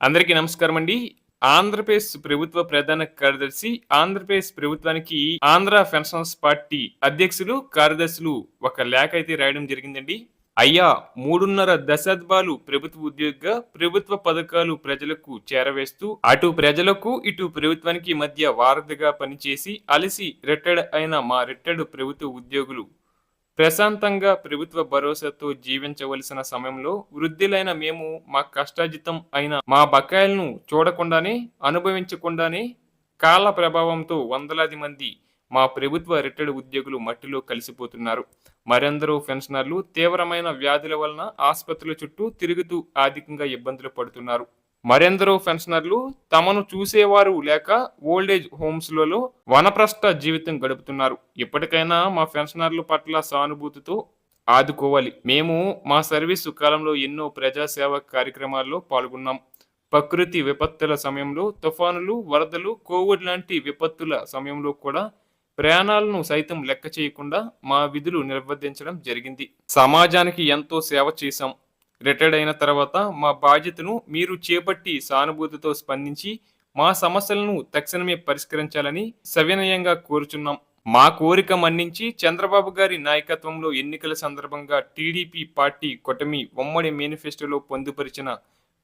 అందరికీ నమస్కారం అండి. ఆంధ్రప్రదేశ్ ప్రభుత్వ ప్రధాన కార్యదర్శి ఆంధ్రప్రదేశ్ ప్రభుత్వానికి ఆంధ్ర పెన్షన్స్ పార్టీ అధ్యక్షులు కార్యదర్శులు ఒక లేఖ అయితే రాయడం జరిగిందండి. అయ్యా మూడున్నర దశాబ్దాలు ప్రభుత్వ ఉద్యోగిగా ప్రభుత్వ పథకాలు ప్రజలకు చేరవేస్తూ అటు ప్రజలకు ఇటు ప్రభుత్వానికి మధ్య వారధిగా పనిచేసి అలసి రిటైర్డ్ అయిన మా రిటైర్డ్ ప్రభుత్వ ఉద్యోగులు ప్రశాంతంగా ప్రభుత్వ భరోసాతో జీవించవలసిన సమయంలో వృద్ధులైన మేము మా కష్టాజితం అయిన మా బకాయిలను చూడకుండానే అనుభవించకుండానే కాల ప్రభావంతో వందలాది మంది మా ప్రభుత్వ రిటైర్డ్ ఉద్యోగులు మట్టిలో కలిసిపోతున్నారు. మరెందరూ పెన్షనర్లు తీవ్రమైన వ్యాధుల వలన ఆసుపత్రుల చుట్టూ తిరుగుతూ ఆర్థికంగా ఇబ్బందులు పడుతున్నారు. మరెందరో పెన్షనర్లు తమను చూసేవారు లేక ఓల్డేజ్ హోమ్స్లలో వనప్రస్థ జీవితం గడుపుతున్నారు. ఇప్పటికైనా మా పెన్షనర్ల పట్ల సానుభూతితో ఆదుకోవాలి. మేము మా సర్వీసు కాలంలో ఎన్నో ప్రజాసేవ కార్యక్రమాల్లో పాల్గొన్నాం. ప్రకృతి విపత్తుల సమయంలో తుఫానులు వరదలు కోవిడ్ లాంటి విపత్తుల సమయంలో కూడా ప్రయాణాలను సైతం లెక్క చేయకుండా మా విధులు నిర్వర్తించడం జరిగింది. సమాజానికి ఎంతో సేవ చేశాం. రిటైర్డ్ అయిన తర్వాత మా బాధ్యతను మీరు చేపట్టి సానుభూతితో స్పందించి మా సమస్యలను తక్షణమే పరిష్కరించాలని సవినయంగా కోరుచున్నాం. మా కోరిక మన్నించి చంద్రబాబు గారి నాయకత్వంలో ఎన్నికల సందర్భంగా టీడీపీ పార్టీ కొటమి ఉమ్మడి మేనిఫెస్టోలో పొందుపరిచిన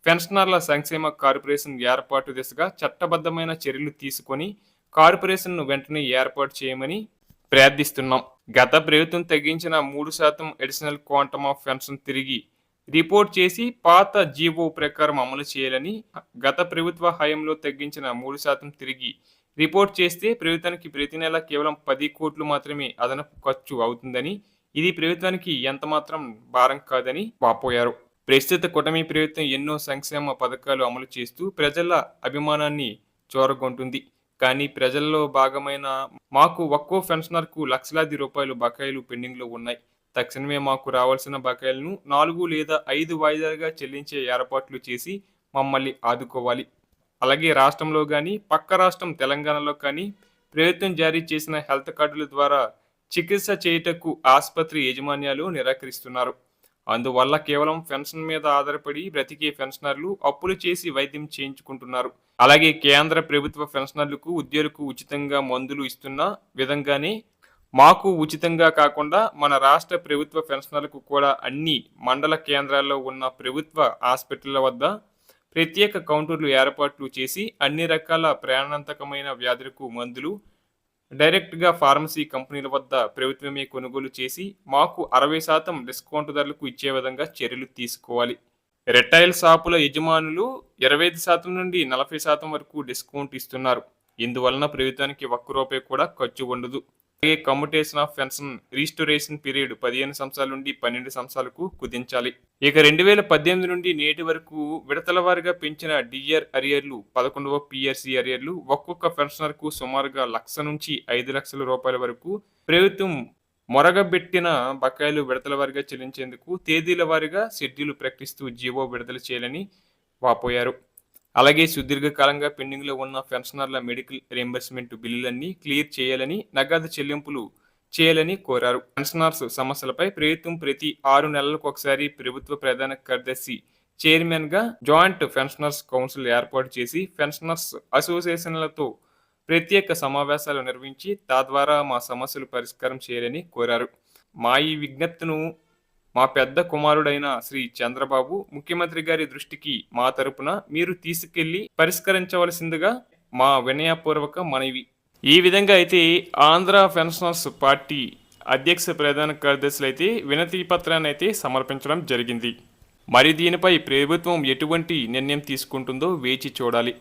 పెన్షనర్ల సంక్షేమ కార్పొరేషన్ ఏర్పాటు దిశగా చట్టబద్ధమైన చర్యలు తీసుకొని కార్పొరేషన్ను వెంటనే ఏర్పాటు చేయమని ప్రార్థిస్తున్నాం. గత ప్రభుత్వం తగ్గించిన మూడు శాతం అడిషనల్ క్వాంటమ్ ఆఫ్ పెన్షన్ తిరిగి రిపోర్ట్ చేసి పాత జీవో ప్రకారం అమలు చేయాలని గత ప్రభుత్వ హయాంలో తగ్గించిన మూడు శాతం తిరిగి రిపోర్ట్ చేస్తే ప్రభుత్వానికి ప్రతి నెల కేవలం పది కోట్లు మాత్రమే అదనపు ఖర్చు అవుతుందని ఇది ప్రభుత్వానికి ఎంతమాత్రం భారం కాదని వాపోయారు. ప్రస్తుత కూటమి ప్రభుత్వం ఎన్నో సంక్షేమ పథకాలు అమలు చేస్తూ ప్రజల అభిమానాన్ని చూరగొంటుంది. కానీ ప్రజల్లో భాగమైన మాకు ఒక్కో పెన్షనర్కు లక్షలాది రూపాయలు బకాయిలు పెండింగ్లో ఉన్నాయి. తక్షణమే మాకు రావాల్సిన బకాయిలను నాలుగు లేదా ఐదు వాయిదాలుగా చెల్లించే ఏర్పాట్లు చేసి మమ్మల్ని ఆదుకోవాలి. అలాగే రాష్ట్రంలో కానీ పక్క రాష్ట్రం తెలంగాణలో కానీ ప్రభుత్వం జారీ చేసిన హెల్త్ కార్డుల ద్వారా చికిత్స చేయుటకు ఆసుపత్రి యాజమాన్యాలు నిరాకరిస్తున్నారు. అందువల్ల కేవలం పెన్షన్ మీద ఆధారపడి బ్రతికే పెన్షనర్లు అప్పులు చేసి వైద్యం చేయించుకుంటున్నారు. అలాగే కేంద్ర ప్రభుత్వ పెన్షనర్లకు ఉద్యోగులకు ఉచితంగా మందులు ఇస్తున్న విధంగానే మాకు ఉచితంగా కాకుండా మన రాష్ట్ర ప్రభుత్వ పెన్షనర్లకు కూడా అన్ని మండల కేంద్రాల్లో ఉన్న ప్రభుత్వ హాస్పిటళ్ళ వద్ద ప్రత్యేక కౌంటర్లు ఏర్పాట్లు చేసి అన్ని రకాల ప్రాణాంతకమైన వ్యాధులకు మందులు డైరెక్ట్గా ఫార్మసీ కంపెనీల వద్ద ప్రభుత్వమే కొనుగోలు చేసి మాకు అరవై శాతం డిస్కౌంట్ ధరలకు ఇచ్చే విధంగా చర్యలు తీసుకోవాలి. రిటైల్ షాపుల యజమానులు ఇరవై ఐదు శాతం నుండి నలభై శాతం వరకు డిస్కౌంట్ ఇస్తున్నారు. ఇందువలన ప్రభుత్వానికి ఒక్క రూపాయి కూడా ఖర్చు ఉండదు. అలాగే commutation of pension restoration period పదిహేను సంవత్సరాల నుండి పన్నెండు సంవత్సరాలకు కుదించాలి. ఇక రెండు వేల పద్దెనిమిది నుండి నేటి వరకు విడతల వారిగా పెంచిన డిఆర్ అరియర్లు పదకొండవ పిఆర్సి అరియర్లు ఒక్కొక్క పెన్షనర్కు సుమారుగా లక్ష నుంచి ఐదు లక్షల రూపాయల వరకు ప్రభుత్వం మొరగబెట్టిన బకాయిలు విడతల వారిగా చెల్లించేందుకు తేదీల వారీగా షెడ్యూల్ ప్రకటిస్తూ జీవో విడుదల చేయాలని వాపోయారు. అలాగే సుదీర్ఘకాలంగా పెండింగ్లో ఉన్న పెన్షనర్ల మెడికల్ రియంబర్స్మెంట్ బిల్లులన్నీ క్లియర్ చేయాలని నగదు చెల్లింపులు చేయాలని కోరారు. పెన్షనర్స్ సమస్యలపై ప్రభుత్వం ప్రతి ఆరు నెలలకు ఒకసారి ప్రభుత్వ ప్రధాన కార్యదర్శి చైర్మన్గా జాయింట్ పెన్షనర్స్ కౌన్సిల్ ఏర్పాటు చేసి పెన్షనర్స్ అసోసియేషన్లతో ప్రత్యేక సమావేశాలు నిర్వహించి తద్వారా మా సమస్యలు పరిష్కారం చేయాలని కోరారు. మా ఈ విజ్ఞప్తిను మా పెద్ద కుమారుడైన శ్రీ చంద్రబాబు ముఖ్యమంత్రి గారి దృష్టికి మా తరపున మీరు తీసుకెళ్ళి పరిష్కరించవలసిందిగా మా వినయపూర్వక మనవి. ఈ విధంగా అయితే ఆంధ్ర పెన్షనర్స్ పార్టీ అధ్యక్ష ప్రధాన కార్యదర్శులు అయితే వినతి పత్రాన్ని అయితే సమర్పించడం జరిగింది. మరి దీనిపై ప్రభుత్వం ఎటువంటి నిర్ణయం తీసుకుంటుందో వేచి చూడాలి.